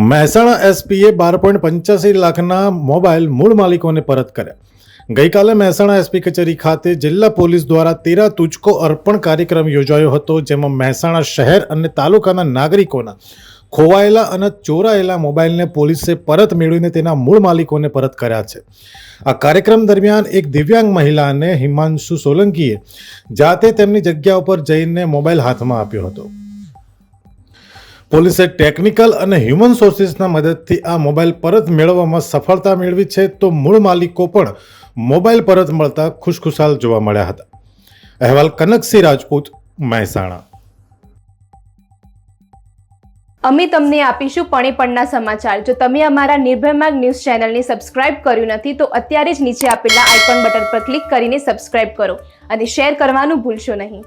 મહેસાણા એસપીએ બાર point પંચ્યાસી લાખના mobile મૂળ માલિકોને પરત કર્યા. ગઈકાલે મહેસાણા એસપી કચેરી ખાતે જિલ્લા પોલીસ દ્વારા તેરા તુચકો અર્પણ કાર્યક્રમ યોજાયો હતો, જેમાં મહેસાણા શહેર અને તાલુકાના નાગરિકોના ખોવાયેલા અને ચોરાયેલા મોબાઈલને પોલીસે પરત મેળવીને તેના મૂળ માલિકોને પરત કર્યા છે. આ કાર્યક્રમ દરમિયાન એક દિવ્યાંગ મહિલાને હિમાંશુ સોલંકીએ જાતે તેમની જગ્યા ઉપર જઈને મોબાઈલ હાથમાં આપ્યો હતો. પોલીસે ટેકનિકલ અને હ્યુમન સોર્સિસના મદદથી આ મોબાઈલ પરત મેળવવામાં સફળતા મેળવી છે તો મૂળ માલિકો પણ મોબાઈલ પરત મળતા ખુશખુશાલ જોવા મળ્યા હતા. અહેવાલ કનકસિંહ રાજપૂત, મહેસાણા. અમે તમને આપીશું પણે પણના સમાચાર. જો તમે અમારા નિર્ભયમાર્ગ ન્યૂઝ ચેનલને સબસ્ક્રાઇબ કર્યું નથી, તો અત્યારે જ નીચે આપેલા આઇકોન બટન પર ક્લિક કરીને સબસ્ક્રાઇબ કરો અને શેર કરવાનું ભૂલશો નહીં.